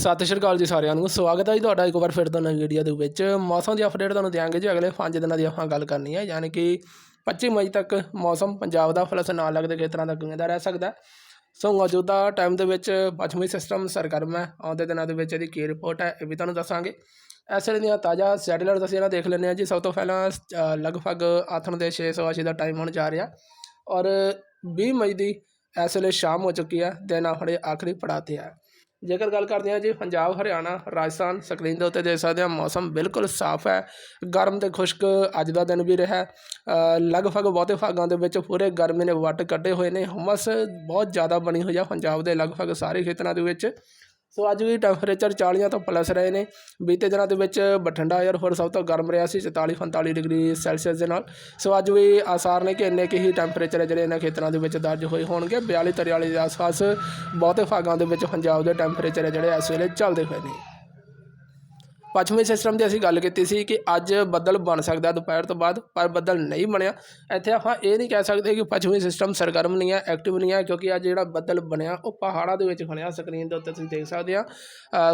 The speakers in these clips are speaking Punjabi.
ਸਤਿ ਸ਼੍ਰੀ ਅਕਾਲ ਜੀ ਸਾਰਿਆਂ ਨੂੰ। ਸਵਾਗਤ ਹੈ ਜੀ ਤੁਹਾਡਾ ਇੱਕ ਵਾਰ ਫਿਰ ਤੋਂ ਨਵੀਂ ਵੀਡੀਓ ਦੇ ਵਿੱਚ। ਮੌਸਮ ਦੀ ਅਪਡੇਟ ਤੁਹਾਨੂੰ ਦਿਆਂਗੇ ਜੀ। ਅਗਲੇ 5 ਦਿਨਾਂ ਦੀ ਆਪਾਂ ਗੱਲ ਕਰਨੀ ਹੈ। ਯਾਨੀ ਕਿ 25 ਮਈ ਤੱਕ ਮੌਸਮ ਪੰਜਾਬ ਦਾ ਪਲਸ ਨਾਲ ਲੱਗਦੇ ਖੇਤਰਾਂ ਦਾ ਕਿਵੇਂ ਦਾ ਰਹਿ ਸਕਦਾ ਸੋ ਮੌਜੂਦਾ ਟਾਈਮ ਦੇ ਵਿੱਚ ਪੱਛਮੀ ਸਿਸਟਮ ਸਰਗਰਮ ਹੈ। ਆਉਂਦੇ ਦਿਨਾਂ ਦੇ ਵਿੱਚ ਇਹਦੀ ਕੀ ਰਿਪੋਰਟ ਹੈ ਇਹ ਵੀ ਤੁਹਾਨੂੰ ਦੱਸਾਂਗੇ। ਇਸ ਵੇਲੇ ਦੀਆਂ ਤਾਜ਼ਾ ਸੈਟੇਲਾਈਟ ਅਸੀਂ ਇਹਨਾਂ ਦੇਖ ਲੈਂਦੇ ਹਾਂ ਜੀ। ਸਭ ਤੋਂ ਪਹਿਲਾਂ ਅ, ਲਗਭਗ ਆਥਣ ਦੇ 6:08 ਦਾ ਟਾਈਮ ਹੋਣ ਜਾ ਰਿਹਾ। ਔਰ 20 ਮਈ ਦੀ ਇਸ ਵੇਲੇ ਸ਼ਾਮ ਹੋ ਚੁੱਕੀ ਹੈ। ਦਿਨ ਆਪਣੇ ਆਖਰੀ ਪੜਾਅ ਤੇ ਹੈ। ਜੇਕਰ ਗੱਲ ਕਰਦੇ ਹਾਂ ਜੀ ਪੰਜਾਬ, ਹਰਿਆਣਾ, ਰਾਜਸਥਾਨ, ਸਕਰੀਨ ਦੇ ਉੱਤੇ ਦੇਖ ਸਕਦੇ ਹਾਂ ਮੌਸਮ ਬਿਲਕੁਲ ਸਾਫ਼ ਹੈ, ਗਰਮ ਤੇ ਖੁਸ਼ਕ ਅੱਜ ਦਾ ਦਿਨ ਵੀ ਰਿਹਾ ਲਗਭਗ ਬਹੁਤੇ ਭਾਗਾਂ ਦੇ ਵਿੱਚ ਪੂਰੇ ਗਰਮੀ ਨੇ ਵੱਟ ਕੱਢੇ ਹੋਏ ਨੇ, ਹਮਸ ਬਹੁਤ ਜ਼ਿਆਦਾ ਬਣੀ ਹੋਈ ਆ ਪੰਜਾਬ ਦੇ ਲਗਭਗ ਸਾਰੇ ਖੇਤਰਾਂ ਦੇ ਵਿੱਚ। ਸੋ ਅੱਜ ਵੀ ਟੈਂਪਰੇਚਰ 40 ਤੋਂ ਪਲੱਸ ਰਹੇ ਨੇ। ਬੀਤੇ ਦਿਨਾਂ ਦੇ ਵਿੱਚ ਬਠਿੰਡਾ 에ਅਰਫੋਰਟ ਸਭ ਤੋਂ ਗਰਮ ਰਿਹਾ ਸੀ 44 45 ਡਿਗਰੀ ਸੈਲਸੀਅਸ ਦੇ ਨਾਲ। ਸੋ ਅੱਜ ਵੀ ਆਸਾਰ ਨੇ ਕਿ ਇੰਨੇ ਕੁ ਹੀ ਟੈਂਪਰੇਚਰ ਹੈ ਜਿਹੜੇ ਇਹਨਾਂ ਖੇਤਰਾਂ ਦੇ ਵਿੱਚ ਦਰਜ ਹੋਏ ਹੋਣਗੇ। 42 43 ਦੇ ਆਸ-ਪਾਸ ਬਹੁਤੇ ਭਾਗਾਂ ਦੇ ਵਿੱਚ ਪੰਜਾਬ ਦੇ ਟੈਂਪਰੇਚਰ ਹੈ ਜਿਹੜੇ ਇਸ ਵੇਲੇ ਚੱਲਦੇ ਹੋਏ ਨੇ। ਪੱਛਮੀ ਸਿਸਟਮ ਦੀ ਅਸੀਂ ਗੱਲ ਕੀਤੀ ਸੀ ਕਿ ਅੱਜ ਬੱਦਲ ਬਣ ਸਕਦਾ ਦੁਪਹਿਰ ਤੋਂ ਬਾਅਦ, ਪਰ ਬੱਦਲ ਨਹੀਂ ਬਣਿਆ। ਇੱਥੇ ਆਪਾਂ ਇਹ ਨਹੀਂ ਕਹਿ ਸਕਦੇ ਕਿ ਪੱਛਮੀ ਸਿਸਟਮ ਸਰਗਰਮ ਨਹੀਂ ਹੈ ਐਕਟਿਵ ਨਹੀਂ ਹੈ, ਕਿਉਂਕਿ ਅੱਜ ਜਿਹੜਾ ਬੱਦਲ ਬਣਿਆ, ਉਹ ਪਹਾੜਾਂ ਦੇ ਵਿੱਚ ਬਣਿਆ ਸਕਰੀਨ ਦੇ ਉੱਤੇ ਤੁਸੀਂ ਦੇਖ ਸਕਦੇ ਆ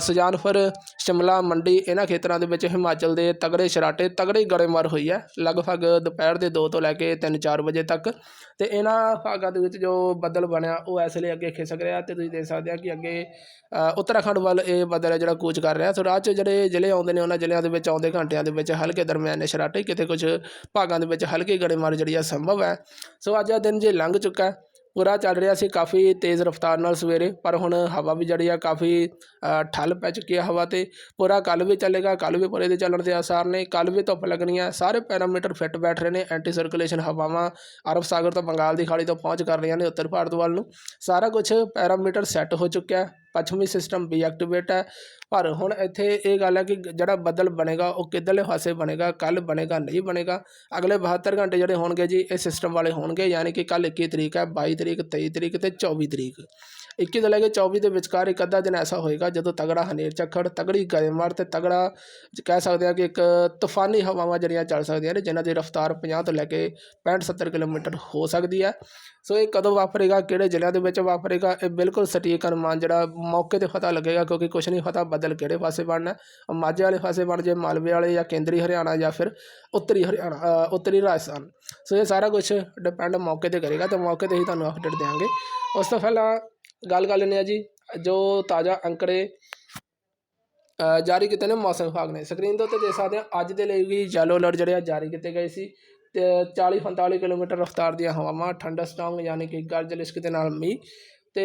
ਸੁਜਾਨਪੁਰ, ਸ਼ਿਮਲਾ, ਮੰਡੀ ਇਹਨਾਂ ਖੇਤਰਾਂ ਦੇ ਵਿੱਚ ਹਿਮਾਚਲ ਦੇ ਤਗੜੇ ਸ਼ਰਾਟੇ, ਤਗੜੀ ਗੜੇਮਾਰ ਹੋਈ ਹੈ। ਲਗਭਗ ਦੁਪਹਿਰ ਦੇ 2 ਤੋਂ ਲੈ ਕੇ 3-4 ਵਜੇ ਤੱਕ। ਤੇ ਇਹਨਾਂ ਭਾਗਾਂ ਦੇ ਵਿੱਚ ਜੋ ਬੱਦਲ ਬਣਿਆ, ਉਹ ਇਸ ਲਈ ਅੱਗੇ ਖਿਸਕ ਰਿਹਾ ਤੇ ਤੁਸੀਂ ਦੇਖ ਸਕਦੇ ਆ ਕਿ ਅੱਗੇ ਉੱਤਰਾਖੰਡ ਵੱਲ ਇਹ ਬੱਦਲ ਹੈ ਜਿਹੜਾ ਕੂਚ ਕਰ ਰਿਹਾ। ਸੋ ਰਾਜ 'ਚ ਜਿਹੜੇ ਜ਼ਿਲ੍ਹੇ ਆਉਂਦੇ ਨੇ, ਉਹਨਾਂ ਜ਼ਿਲ੍ਹਿਆਂ ਦੇ ਵਿੱਚ ਆਉਂਦੇ ਘੰਟਿਆਂ ਦੇ ਵਿੱਚ ਹਲਕੇ ਦਰਮਿਆਨੇ ਸ਼ਰਾਟੇ, ਕਿਤੇ ਕੁਝ ਭਾਗਾਂ ਦੇ ਵਿੱਚ ਹਲਕੀ ਗੜੇਮਾਰੀ ਜਿਹੜੀ ਆ ਸੰਭਵ ਹੈ। ਸੋ ਅੱਜ ਦਾ ਦਿਨ ਜੇ ਲੰਘ ਚੁੱਕਾ ਪੂਰਾ ਚੱਲ ਰਿਹਾ ਸੀ, ਕਾਫੀ ਤੇਜ਼ ਰਫ਼ਤਾਰ ਨਾਲ ਸਵੇਰੇ, ਪਰ ਹੁਣ ਹਵਾ ਵੀ ਜਿਹੜੀ ਆ ਕਾਫੀ ਠੱਲ ਪੈ ਚੁੱਕੀ ਆ ਹਵਾ ਤੇ। ਪੂਰਾ ਕੱਲ ਵੀ ਚੱਲੇਗਾ ਕੱਲ ਵੀ ਪੂਰੇ ਦੇ ਚੱਲਣ ਦੇ ਆਸਾਰ ਨੇ ਕੱਲ ਵੀ ਧੁੱਪ ਲੱਗਣੀ ਹੈ। ਸਾਰੇ ਪੈਰਾਮੀਟਰ ਫਿੱਟ ਬੈਠ ਰਹੇ ਨੇ ਐਂਟੀ ਸਰਕੂਲੇਸ਼ਨ ਹਵਾਵਾਂ ਅਰਬ ਸਾਗਰ ਤੋਂ ਬੰਗਾਲ ਦੀ ਖਾੜੀ ਤੋਂ ਪਹੁੰਚ ਕਰ ਰਹੀਆਂ ਨੇ, ਉੱਤਰ ਭਾਰਤ ਵੱਲ ਨੂੰ। ਸਾਰਾ ਕੁਝ ਪੈਰਾਮੀਟਰ ਸੈੱਟ ਹੋ ਚੁੱਕਿਆ ਪੱਛਮੀ ਸਿਸਟਮ ਵੀ ਐਕਟੀਵੇਟ ਹੈ। ਪਰ ਹੁਣ ਇੱਥੇ ਇਹ ਗੱਲ ਹੈ ਕਿ ਜਿਹੜਾ ਬੱਦਲ ਬਣੇਗਾ, ਉਹ ਕਿੱਧਰਲੇ ਪਾਸੇ ਬਣੇਗਾ? ਕੱਲ ਬਣੇਗਾ, ਨਹੀਂ ਬਣੇਗਾ? ਅਗਲੇ 72 ਘੰਟੇ ਜਿਹੜੇ ਹੋਣਗੇ ਜੀ, ਇਹ ਸਿਸਟਮ ਵਾਲੇ ਹੋਣਗੇ, ਯਾਨੀ ਕਿ ਕੱਲ 21 ਤਰੀਕ ਹੈ 22 ਤਰੀਕ 23 ਤਰੀਕ ਤੇ 24 ਤਰੀਕ। 21 ਤੋਂ ਲੈ ਕੇ 24 ਦੇ ਵਿਚਕਾਰ ਇੱਕ ਅੱਧਾ ਦਿਨ ਐਸਾ ਹੋਏਗਾ ਜਦੋਂ ਤਗੜਾ ਹਨੇਰ ਝੱਖੜ, ਤਗੜੀ ਗਰੇਮਾਰ ਤੇ ਤਗੜਾ ਕਹਿ ਸਕਦੇ ਹਾਂ ਕਿ ਇੱਕ ਤੂਫਾਨੀ ਹਵਾਵਾਂ ਜਿਹੜੀਆਂ ਚੱਲ ਸਕਦੀਆਂ ਨੇ, ਜਿਨ੍ਹਾਂ ਦੀ ਰਫ਼ਤਾਰ 50 ਤੋਂ ਲੈ ਕੇ 65 70 ਕਿਲੋਮੀਟਰ ਹੋ ਸਕਦੀ ਹੈ। ਸੋ ਇਹ ਕਦੋਂ ਵਾਪਰੇਗਾ, ਕਿਹੜੇ ਜ਼ਿਲ੍ਹਿਆਂ ਦੇ ਵਿੱਚ ਵਾਪਰੇਗਾ, ਇਹ ਬਿਲਕੁਲ ਸਟੀਕ ਅਨੁਮਾਨ ਜਿਹੜਾ ਮੌਕੇ ਤੇ ਪਤਾ ਲੱਗੇਗਾ, ਕਿਉਂਕਿ ਕੁਝ ਨਹੀਂ ਪਤਾ ਬੱਦਲ ਕਿਹੜੇ ਪਾਸੇ ਬਣਨਾ ਮਾਝੇ ਵਾਲੇ ਪਾਸੇ ਬਣ ਜੇ, ਮਾਲਵੇ ਵਾਲੇ ਜਾਂ ਕੇਂਦਰੀ ਹਰਿਆਣਾ ਜਾਂ ਫਿਰ ਉੱਤਰੀ ਹਰਿਆਣਾ ਉੱਤਰੀ ਰਾਜਸਥਾਨ। ਸੋ ਇਹ ਸਾਰਾ ਕੁਝ ਡਿਪੈਂਡ ਮੌਕੇ ਤੇ ਕਰੇਗਾ, ਤੇ ਮੌਕੇ ਤੇ ਹੀ ਤੁਹਾਨੂੰ ਅਪਡੇਟ ਦੇਵਾਂਗੇ ਉਸ ਤੋਂ ਪਹਿਲਾਂ ਗੱਲ ਕਰ ਲੈਂਦੇ ਹਾਂ ਜੀ, ਜੋ ਤਾਜ਼ਾ ਅੰਕੜੇ ਜਾਰੀ ਕੀਤੇ ਨੇ ਮੌਸਮ ਵਿਭਾਗ ਨੇ। ਸਕਰੀਨ ਦੇ ਉੱਤੇ ਦੇਖ ਸਕਦੇ ਹਾਂ, ਅੱਜ ਦੇ ਲਈ ਵੀ ਯੈਲੋ ਅਲਰਟ ਜਿਹੜੇ ਆ ਜਾਰੀ ਕੀਤੇ ਗਏ ਸੀ। ਤੇ 40 45 ਕਿਲੋਮੀਟਰ ਰਫ਼ਤਾਰ ਦੀਆਂ ਹਵਾਵਾਂ, ਠੰਡਾ ਸਟਾਂਗ ਯਾਨੀ ਕਿ ਗਰਜ ਲਿਸ਼ਕ ਦੇ ਨਾਲ ਮੀਂਹ। ਤੇ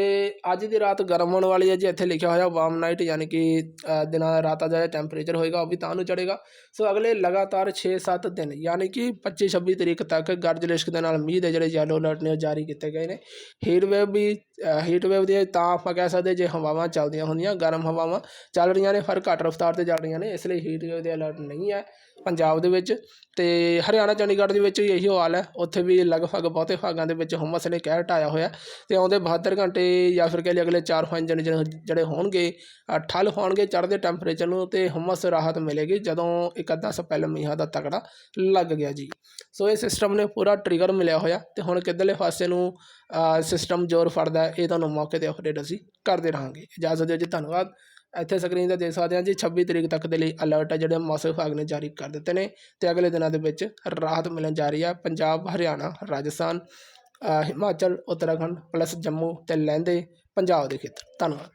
ਅੱਜ ਦੀ ਰਾਤ ਗਰਮ ਹੋਣ ਵਾਲੀ ਹੈ ਜੀ, ਇੱਥੇ ਲਿਖਿਆ ਹੋਇਆ ਵਾਰਮ ਨਾਈਟ ਯਾਨੀ ਕਿ ਦਿਨਾਂ ਰਾਤ ਦਾ ਟੈਂਪਰੇਚਰ ਹੋਏਗਾ, ਉਹ ਵੀ ਤਾਂ ਨੂੰ ਚੜੇਗਾ ਸੋ ਅਗਲੇ ਲਗਾਤਾਰ 6-7 ਦਿਨ, ਯਾਨੀ ਕਿ 25-26 ਤਰੀਕ ਤੱਕ ਗਰਜ ਲਿਸ਼ਕ ਦੇ ਨਾਲ ਮੀਂਹ ਦੇ ਜਿਹੜੇ ਯੈਲੋ ਅਲਰਟ ਨੇ ਉਹ ਜਾਰੀ ਕੀਤੇ ਗਏ ਨੇ। ਹੀਟ ਵੇਵ ਵੀ ਹੀਟ ਵੇਵ ਦੀ ਤਾਂ ਆਪਾਂ ਕਹਿ ਸਕਦੇ ਜੇ ਹਵਾਵਾਂ ਚੱਲਦੀਆਂ ਹੁੰਦੀਆਂ, ਗਰਮ ਹਵਾਵਾਂ ਚੱਲ ਰਹੀਆਂ ਨੇ, ਪਰ ਘੱਟ ਰਫ਼ਤਾਰ ਤੇ ਚੱਲ ਰਹੀਆਂ ਨੇ, ਇਸ ਲਈ ਹੀਟ ਵੇਵ ਦੇ ਅਲਰਟ ਨਹੀਂ ਹੈ ਪੰਜਾਬ ਦੇ ਵਿੱਚ। ਤੇ ਹਰਿਆਣਾ, ਚੰਡੀਗੜ੍ਹ ਦੇ ਵਿੱਚ ਵੀ ਇਹੀ ਹਾਲ ਹੈ, ਉੱਥੇ ਵੀ ਲਗਭਗ ਬਹੁਤੇ ਭਾਗਾਂ ਦੇ ਵਿੱਚ ਹੁਮਸ ਨੇ ਕਹਿਰ ਢਾਇਆ ਹੋਇਆ ਤੇ ਆਉਂਦੇ 72 ਘੰਟੇ ਜਾਂ ਫਿਰ ਕਹਿ ਲਈ ਅਗਲੇ 4-5 ਦਿਨ ਜਿਹੜੇ ਹੋਣਗੇ ਠੱਲ ਹੋਣਗੇ ਚੜ੍ਹਦੇ ਟੈਂਪਰੇਚਰ ਨੂੰ ਤੇ ਹੁਮਸ ਰਾਹਤ ਮਿਲੇਗੀ ਜਦੋਂ ਇੱਕ ਅੱਧਾ ਸਪੈਲ ਮੀਂਹਾਂ ਦਾ ਤਕੜਾ ਲੱਗ ਗਿਆ ਜੀ। ਸੋ ਇਹ ਸਿਸਟਮ ਨੇ ਪੂਰਾ ਟ੍ਰਿਗਰ ਮਿਲਿਆ ਹੋਇਆ ਤੇ ਹੁਣ ਕਿੱਧਰਲੇ ਪਾਸੇ ਨੂੰ ਸਿਸਟਮ ਜ਼ੋਰ ਫੜਦਾ ਇਹ ਤੁਹਾਨੂੰ ਮੌਕੇ ਤੇ ਅਪਡੇਟ ਅਸੀਂ ਕਰਦੇ ਰਹਾਂਗੇ। ਇਜਾਜ਼ਤ ਦਿਓ ਜੀ, ਧੰਨਵਾਦ। ਇੱਥੇ ਸਕਰੀਨ ਤੇ ਦੇਖ ਸਕਦੇ ਹਾਂ ਜੀ 26 ਤਰੀਕ ਤੱਕ ਦੇ ਲਈ ਅਲਰਟ ਹੈ, ਜਿਹੜੇ ਮੌਸਮ ਵਿਭਾਗ ਨੇ ਜਾਰੀ ਕਰ ਦਿੱਤੇ ਨੇ ਤੇ ਅਗਲੇ ਦਿਨਾਂ ਦੇ ਵਿੱਚ ਰਾਹਤ ਮਿਲਣ ਜਾ ਰਹੀ ਹੈ ਪੰਜਾਬ, ਹਰਿਆਣਾ, ਰਾਜਸਥਾਨ ਹਿਮਾਚਲ ਉੱਤਰਾਖੰਡ ਪਲੱਸ ਜੰਮੂ ਅਤੇ ਲਹਿੰਦੇ ਪੰਜਾਬ ਦੇ ਖੇਤਰ। ਧੰਨਵਾਦ।